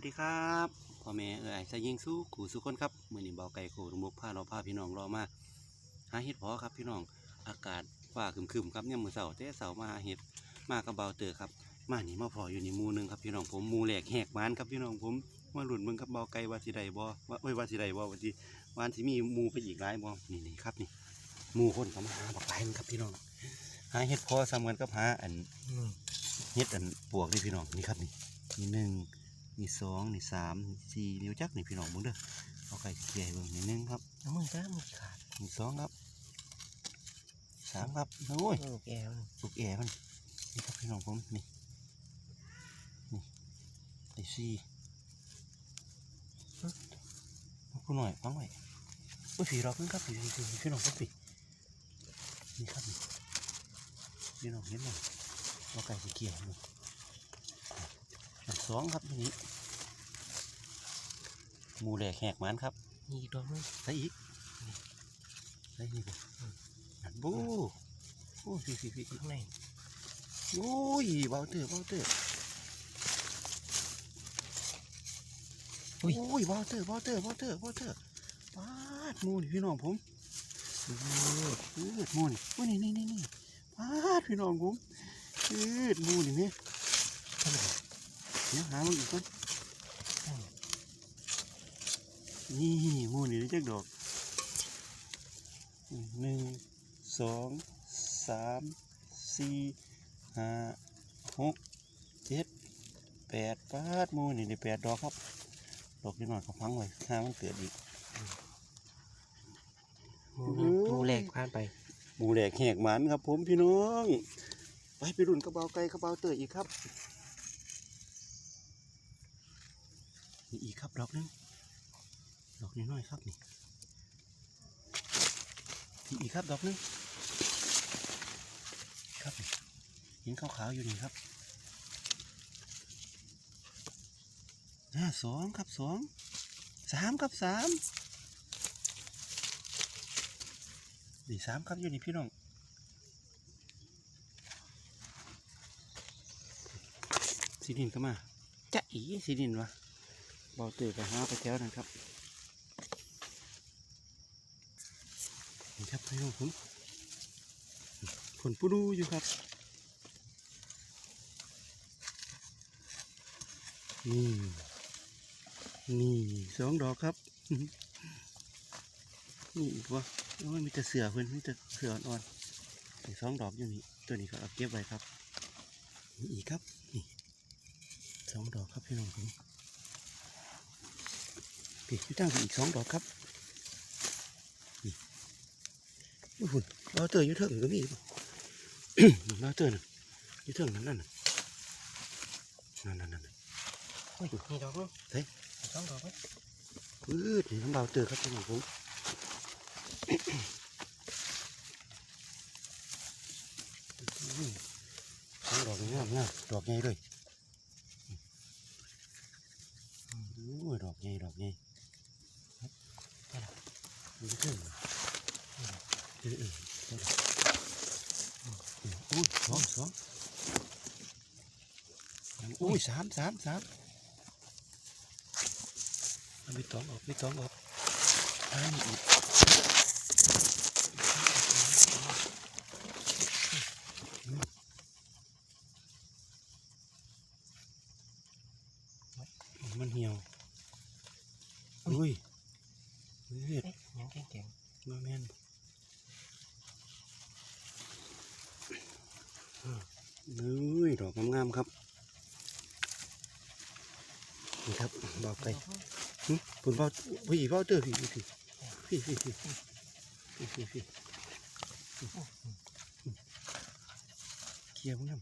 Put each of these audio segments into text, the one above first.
วัสดีครับพ่อแม่เอ๋ยใส่ยิงสู้ขู่สู้คนครับมือนี้เบาไก่โขลงมุกพาเราพาพี่น้องรอมาหาเห็ดเพอครับพี่น้องอากาศฟ้าครึมๆครับเนี่ยามมือเสาร์แต่เสาร์มาหาเห็ดมากับเบาเตอครับมานี่มาพออยู่ในหมูหนึงครับพี่น้องผมหมูแหลกแหกหมานครับพี่น้องผมมาหลุดมึงกับเบาไก่ว่าสิใดบ่ว่าเอ้ยว่าสิใดบ่ว่าสิวาอันสิมีหมูไปอีกหลายบ่นี่นี่ครับนี่หมูคนก็มาหาบักหลายมันครับพี่น้องหาเห็ดเพอซ้ำกันกับหาอันเฮ็ดอันปวกนี่พี่น้องนี่ครับนี่นี่หนึ่ง นี่สองนี่สามนี่สี่นิ้วจักนี่พี่น้องมึงเด้อเอาไก่เกี่ยให้เบิ่งนี่หนึ่งครับน้ำมือจ้ามือขาดนี่สองครับสามครับโอ้ยโอ้แก้วนี่ลูกแอมันนี่ครับพี่น้องผมนี่นี่ไอ้สี่เอาผู้หน่อยฟังไว้โอ้ยผีรอบนึงครับผีผีผีพี่น้องครับผีนี่ครับนี่พี่น้องเห็นไหมเอาไก่เกี่ยให้เบิ่งอัน สองครับนี่หมูแหลกแหกหมันครับมีอีกดอกนึงใส่อีกนี่ใส่นี่บ่นั่นบูโอ้ยพี่พี่พี่ข้างในโอ้ยเบาเตอร์เบาเตอร์โอ้ยเบาเตอร์เบาเตอร์เบาเตอร์เบาเตอร์ปาดหมูนี่พี่น้องผมเออเออหมูนี่โอ้ยนี่นี่นี่นี่ปาดพี่น้องผมเออหมูนี่เนี่ย เดี๋ยวหามันอีกก่อนนี่หมูนี่ได้จักดอกหนึ่งสองสามสี่ห้าหกเจ็ดแปดปาดหมูนี่ได้แปดดอกครับ ดอกนิดหน่อยเขาพังไว้ห้ามันเกิดอีกหมูโอ้ยหมูแหลกผ่านไปหมูแหลกแหกหมันครับ ผมพี่น้อง ไปไปรุ่นกระเบาไก่กระเบาเตยอีกครับ นี่อีกครับดอกนึงดอกนิดหน่อยครับนี่นี่อีกครับดอกนึงครับเห็นขาวๆอยู่นี่ครับอ่าสองครับสองสามครับสามนี่สามครับอยู่นี่พี่น้องสีดินก็มาจะอีสีดินวะ บาเตอไปหาไปแถวนั้นครับนี่ครับพี่น้องผมผลปูดูอยู่ครับ นี่ นี่สองดอกครับ นี่อีกวะโอ้ยมีแต่เสือเพื่อนมีแต่เสืออ่อนๆสองดอกอยู่นี่ ตัวนี้ก็เอาเก็บไว้ครับ อีกครับ นี่สองดอกครับพี่น้องผม พี่พี่ตั้งอีกสองดอกครับนี่อุ้ยหุ่นเราเตอร์อยุ่เถิงก็มีบ่เราเตอร์น่ะอยุ่เถิงนั่นนั่นน่ะนั่นนั่นนั่นโอ้ยมีดอกนึงเฮ้ยสองดอกไหมปื๊ดนี่น้ำเบาเตอร์ครับพี่น้องผมอืมสองดอกงามงามดอกใหญ่เลยโอ้ยดอ xuống xuống ui xám xám xám. Bị toán ộp bị toán ộp ai nhịn มันเหี่ยวอุ้ยเห็ดแข็งแข็งมาแม่น นี่ดอกงามๆครับ นี่ครับบอกไปคุณพ่อพี่พ่อเจอร์พี่พี่พี่พี่พี่พี่พี่เกี่ยวมั้ง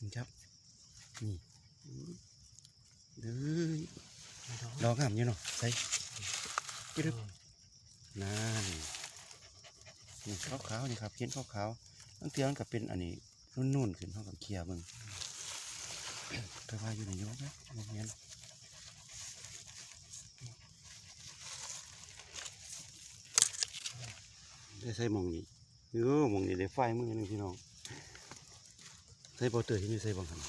นี่ครับ นี่เด้อดอกงามอยู่เนาะใส่กระดึ๊บนั่น นี่ขาวๆนี่ครับเขียนขาวๆตั้งเตียมันก็เป็นอันนี้นุ่นๆขึ้นเท่ากับเคลียร์บิ่งแต่ว่าอยู่ในโยกนะบ่แม่นได้ใส่มองนี้เออมองนี้ได้ไฟมือนึงพี่น้องใส่เบาเตอร์ที่นี่ใส่บางคัน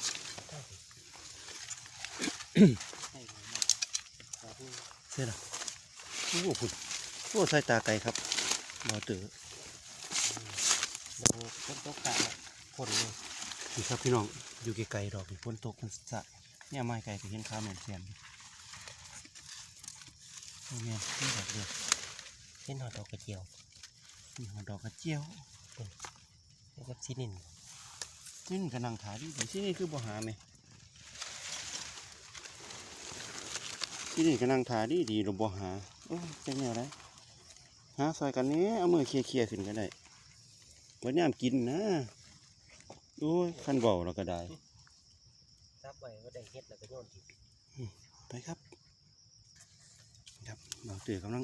ใช่เลยนะโอ้โหพุ่นโอ้ใส่ตาไก่ครับเบาเตอร์ เดี๋ยวต้นตกตาละ คนเลยนี่ครับพี่น้องอยู่ไกลๆดอกนี่ฝนตกมันสะเนี่ยไม้ไก่ก็เห็นข้าวเหมือนแซมโอ้แม่นนี่ดอกเดียวเส้นหอดดอกกระเจียวนี่หัวดอกกระเจียวแล้วก็ซีนินนี่มันกำลังถาดีดีที่นี่คือบ่หาไหมที่นี่กำลังถาดีดีเราบ่หาโอ้ยจะแนวไรหาซอยกันนี้เอามือเคลียร์ๆขึ้นก็ได้วันนี้ากินนะ โอ้ยคันเบาเราก็ได้ซับไว้ว่าได้เฮ็ดแล้วก็โยนทิ้งไปครับ ครับเราเตือกำลัง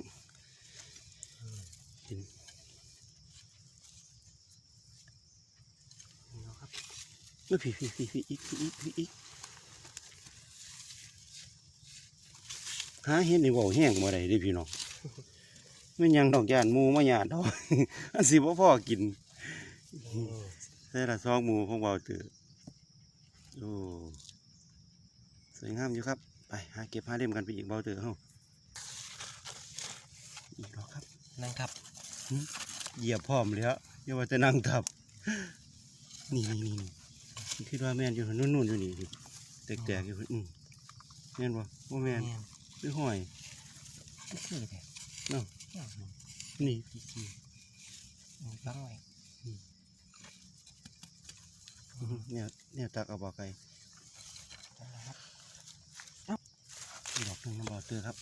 เห็นนี่เนาะครับเมื่อพี่พี่พี่พี่อีกพี่อีกพี่อีกหาเห็นในบ่อแห้งมาได้เดิพี่น้องไม่นยังดอกยานหมูมาหยาดดอกอันสิบ่พ่อกินใส่ละซองหมูของเบาเตือโอ้สวยงามอยู่ครับ ไปหาเก็บหาเล่มกันไปอีกเบาเตือเฮาอีกแล้วครับ นั่งครับเหยียบพร้อมแล้วอย่าว่าจะนั่งทับนี่นี่นี่นี่คิดว่าแม่นอยู่นู่นนู่นอยู่นี่ดิแตกๆอยู่อืมแม่นบ่บ่แม่นแม่นคือห้อยก็คือแต่เนาะย่างมันนี่พี่จีมันบังไว้ เนี่ยเนี่ยตักเอาบ่อไก่นั่นแหละครับดอกหนึงน้ำบ่อเตือครับ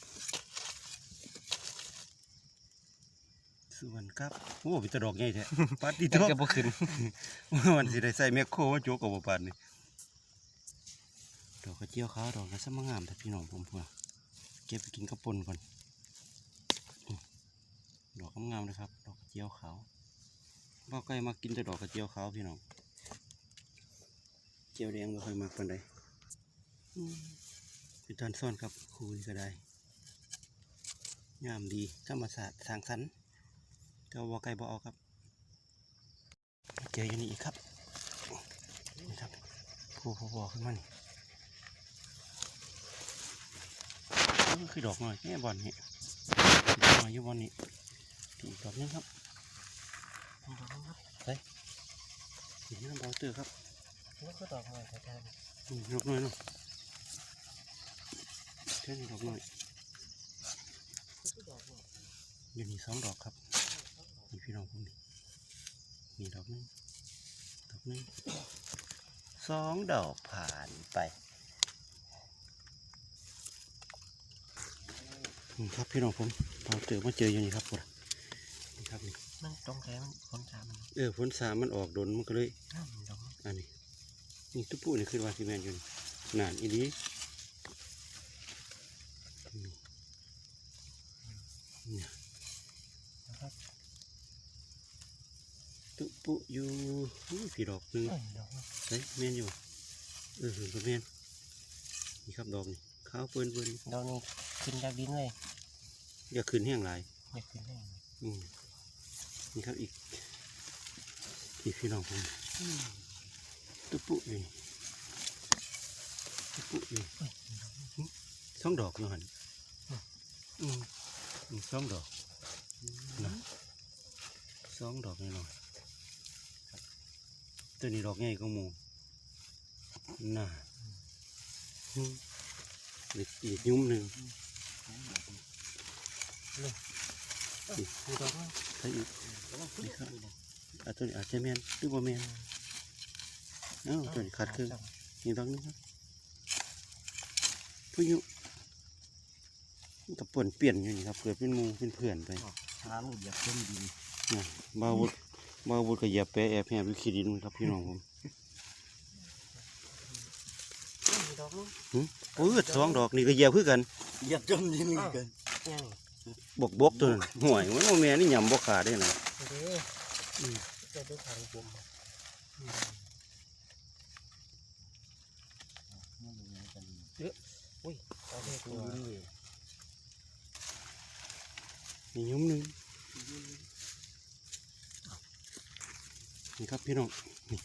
ส่วนครับโอ้เป็นตะดอกใหญ่แท้ปัดที่มันทบก็บ่ขึ้นว่ามันสิได้ใส่แมคโครว่าโจกกับบ่ปานนี่ดอกกระเจียวขาวดอกกระสมงามแต่พี่น้องผมเพื่อเก็บไปกินกระปนก่อนอืมดอกงามๆเลยครับ ดอกกระเจียวขาวบ่ใกล้มากินแต่ดอกกระเจียวขาวพี่น้อง เจียวแดงบ่ค่อยมักปานใดอืมเป็นตอนซ่อนครับคุยก็ได้งามดีธรรมศาสตร์สร้างสรรค์แต่ว่าบ่ไกลบ่เอาครับเจออยู่นี่อีกครับนี่ครับผู้ผู้บอกขึ้นมานี่นี่คือดอกหน่อยแม่บอลนี่ดอกหน่อยอยู่บอลนี่อีกดอกหนึงครับนี่ดอกนึงครับนี่น้ำเบาเตอร์ครับ แล้วก็ดอกไม้แต่ทานนี่ดอกหน่อยเนาะแค่นี้ดอกหน่อยก็ดอกไม้อยู่นี่สองดอกครับนี่พี่น้องผมนี่นี่ดอกหนึงดอกหนึงสองดอกผ่านไปนี่ครับพี่น้องผมเบาเตอร์มาเจออยู่นี่ครับผมนี่ครับนี่มันตรงแค่มันคนสามมันเออฝนสามมันออกโดนมันก็เลยน้ำดอกมันอัน นี้นี่ตุ๊ปูนี่คือว่าซีเมนต์อยู่นี่นานอีนี้เนี่ยนะครับตุ๊ปูอยู่อู้ผีดอกหนึงเอ้ยดอกมันใช่เมนอยู่เออเห็นก็เมนนี่ครับดอกนี่ขาวเปิ้นเปิ้นดอกนี้ขึ้นจากดินเลยอย่าขึ้นแห้งหลายอยากขึ้นได้อืมนี่ครับอีกอีกพี่น้องผม ตุ๊ปูอยู่นี่ตุ๊ปูอยู่นี่เอ้ยดอกมันสองดอกอยู่หันอืมอืมสองด เอ้าตัวนี้ขาดครึ่งนี่ดอกนึงครับผู้ยุมันกับป่วนเปลี่ยนอยู่นี่ครับเกิดเป็นหมูเป็นเพื่อนไปทางเหยียบเส้นดินน่ะบาวบุดบาวบุดก็เหยียบแปะแอบแหบอยู่ขี้ดินครับพี่น้องผมดอกมันหึโอ้ยสองดอกนี่ก็เหยียบคือกันเหยียบจมดินกันย่างบกบกตัวนั้นห่วยมันโมแม่นี่ยำบกขาดได้นะเด้ออืมจะดูทางบวม อุ้ยเอาเลขตัวนี่ยุ้มหนึ่งนี่ครับพี่น้องนี่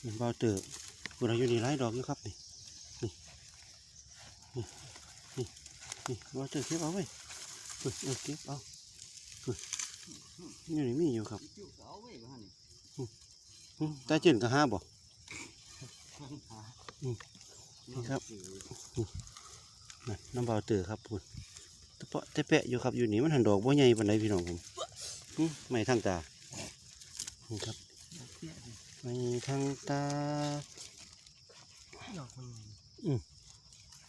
เห็นเบาเตอพวกเราอยู่นี่หลายดอกอยู่ครับนี่นี่นี่นี่นี่เบาเตอเก็บเอาไว้เออเออเก็บเอาเอออยู่นี่มีอยู่ครับเอาไว้บ้านอืมตาจืนก็ห้าบ่ นี่ครับนั่นน้ำเบาเตอครับพูดตะเปาะตะแปะอยู่ครับอยู่นี่มันหันดอกบ่ใหญ่ปานใดพี่น้องผมอืมไม่ทางตานี่ครับไม่ทางตาดอกมัน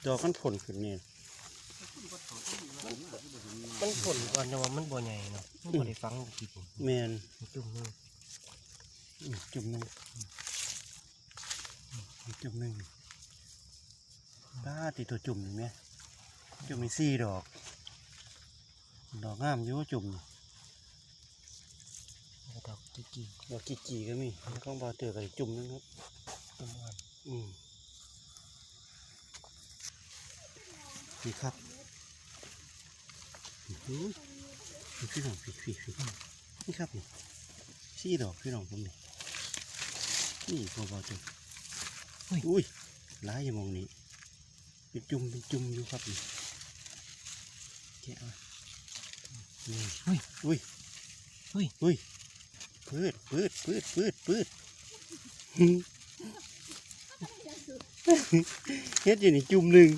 ดอกมันผลขึ้นนี่มันผลก่อนแต่ว่ามันบ่ใหญ่เนาะมันบ่ได้ฟังกี่ผมแมนจุ่มนึงอืมจุ่มหนึ่งอืม จุ่มหนึ่งป้าติดตัวจุ่มนี่ไหมจุ่มมีสี่ดอก ดอกงามอยู่จุ่มนี่แล้วดอกจิกี้ดอกกีกีก็มีข้างบาเตอร์กับจุ่มหนึงครับต้นอ่อนอืมนี่ครับอื้อหือนี่พี่น้องพี่พี่พี่นี่ครับนี่สี่ดอกพี่น้องผมนี่นี่พอบาเตอร์ อุ้ยร้ายอยู่หมองนี้เป็นจุ่มเป็นจุ่มอยู่ครับนี่แกะมานี่เฮ้ยอุ้ยเฮ้ยอุ้ยพืดพืดพืดพืดพืดเฮ็ดอยู่นี่จุ่มหนึ่ง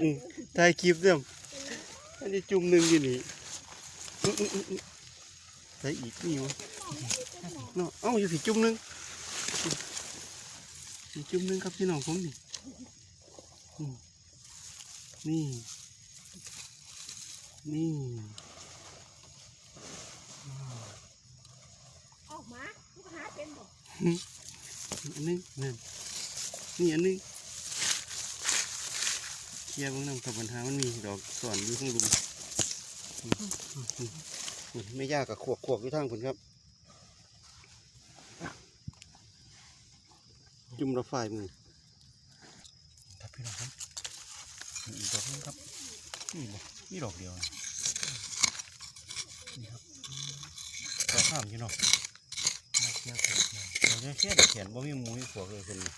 อืมถ่ายคลิปเด้ออันนี้จุ่มหนึ่งอยู่นี่อื้ออื้ออื้ออื้อใส่อีกนี่วะ เนาะเอ้าอยู่ผีจุ่มหนึ่งมีจุ่มหนึ่งครับพี่น้องผมนี่อืมนี่ นี่ออกมาลูกหาเป็นบอกอันหนึงนั่นนี่อันหนึงเคลียร์เบางน้ำกับปัญหามันมีดอกสอนอยู่ข้างลุมอืมอืมอืมอืมไม่ยากกับขวกขวกอยู่ทางผลครับ จุ่มระฝ่ายมือครับพี่น้องครับมีอีกดอกนึงครับนี่บ่นี่ดอกเดียวนี่ครับดอข้ามอยู่เนาะมาเกี่ยวเนี่ยเราจะเขียนเขียนว่ามีมูมีขวกเลยคนนี้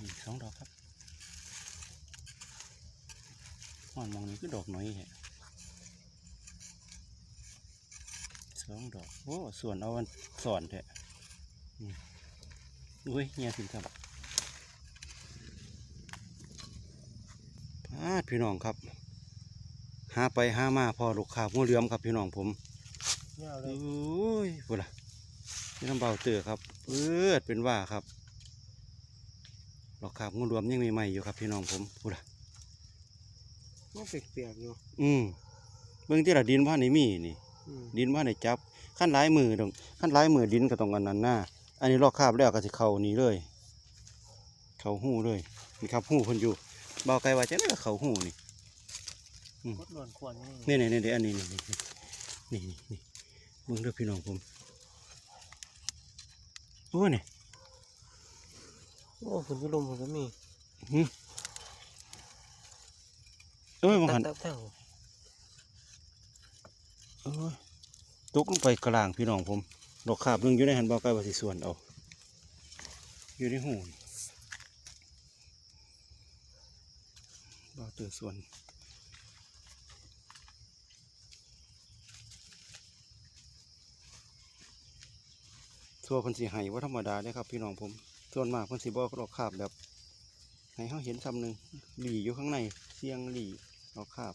นี่สองดอกครับหอนมองนี้คือดอกน้อยแฮะสองดอกโอ้ส่วนเอาวันสอนแท้ อืมอุ้ยเงียถึงครับพาดพี่น้องครับ หาไปหามาพอลูกค้าหัวเหลือมครับพี่น้องผมเงาเลโอย้ยพูดละนี่น้ำเบาเตือครับเอือดเป็นว่าครับดอกขาบงูรวมยังใหม่ๆอยู่ครับ พี่น้องผมพูดละมันเปียกๆอยู่อืมเบื้องที่ละดินว่าในมีนี่อืมดินว่าในจับขั้นหลายมือตรงขั้นหลายมือดินก็ต้องกันนั้นหน้า อันนี้ลอกคราบแล้วก็จะเข้านี่เลย เข้าหูเลยนี่ครับหูเพิ่นอยู่เบาไกลว่าจะได้ก็เข้าหูนี่กดหล่นขวานนี่นี่นี่นี่อันนี้นี่นี่นี่นี่นี่เบิ่งเด้อพี่น้องผมโอ้ยนี่โอ้ฝนยุลมผมก็มีเอ้ยมังหันตั้งตั้งเอ้ยตกลงไปกลางพี่น้องผม ดอกขาบนึงอยู่ในหันบาไกลว่าสิส่วนเอาอยู่ในหูบาเตือส่วนส่วนพันสีไห้ว่าธรรมดาเด้ครับพี่น้องผมส่วนมากพันสีบอกดอกขาบแบบให้เขาเห็นซ้ำหนึ่งหลีอยู่ข้างในเสียงหลีดอกขาบ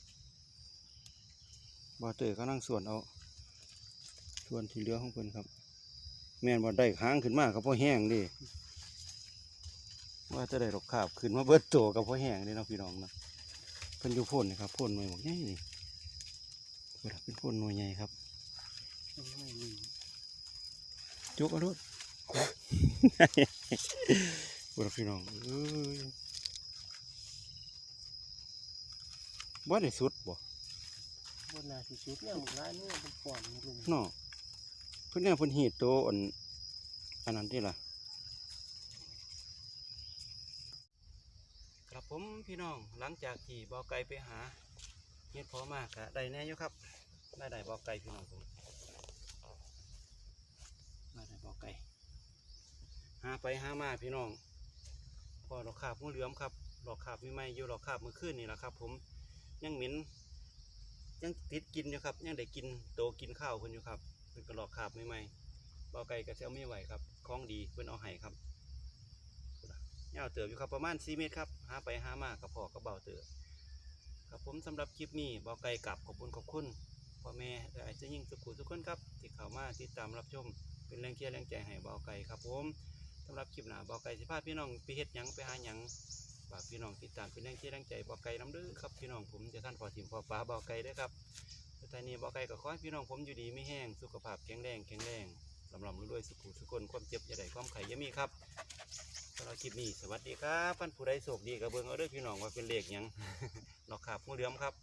บาเตอร์ก็นั่งส่วนเอาส่วนที่เหลือของเพิ่นครับ แม่นบ่ได้ค้างขึ้นมากับพ่อแห้งเดิว่าจะได้ดอกขาบขึ้นมาเบิดโตกับพ่อแห้งเด้เนาะพี่น้องนะเพิ่นอยู่พ่นนี่ครับพ่นหน่วยบอกใหญ่นี่เพิ่นเป็นพ่นหน่วยใหญ่ครับจุกเอาลูกเพิ่นพี่น้องเอ้ยบ่ได้สุดบ่บนนาสิชุดเนี่ยมันร้ายเนี่ยเป็นขวานลุงเนาะ เพิ่นเนี่ยเพิ่นหีดตัวอันอันนั้นที่ล่ะครับผมพี่น้องหลังจากที่บอไก่ไปหาเฮ็ดพอมากะได้แน่อยู่ครับได้ได้บอกไก่พี่น้องผมได้ได้บอกไก่หาไปหามาพี่น้องพอดอกขาบงูเหลือมครับดอกขาบไม่ไหมอยู่ดอกขาบเมื่อคืนนี่แหละครับ ผมยังเหม็นยังติดกินอยู่ครับยังได้กินโตกินข้าวเพิ่นอยู่ครับ เพิ่นก็ดอกขาบไม่ไหมเบาไก่ก็เซลไม่ไหวครับคล้องดีเพิ่นเอาให้ครับพูดนะยาเติบอยู่ครับประมาณ4เมตรครับหาไปหามากับพอกับเบาเติบครับผมสำหรับคลิปนี้เบาไก่กลับขอบคุณขอบคุณพ่อแม่และอาจจะยิ่งสุขุทุกคนครับที่เข้ามาติดตามรับชมเป็นแรงเชียร์แรงใจให้เบาไก่ครับผมสำหรับคลิปหน้าบอไก่สิพาพี่น้องไปเฮ็ดหยังไปหาหยังฝากพี่น้องติดตามเป็นแรงเชียร์แรงใจบอไก่น้ำเด้อครับพี่น้องผมจะท่านพอถิ่มพอฟ้าบอไก่ด้อครับ สุดท้ายนี้บอกไก่ก็ขอให้พี่น้องผมอยู่ดีไม่แห้ง สุขภาพแข็งแรงแข็งแรงลำลำรวยๆสุขุสุขคนความเจ็บอย่าได้ความไข่อยามีครับสำหรับคลิปนี้สวัสดีครับพันผู้ใดโชคดีกับเบิ้งเอาเด้อพี่น้องว่าเป็นเลขยังดอกขาบงูเหลือมครับ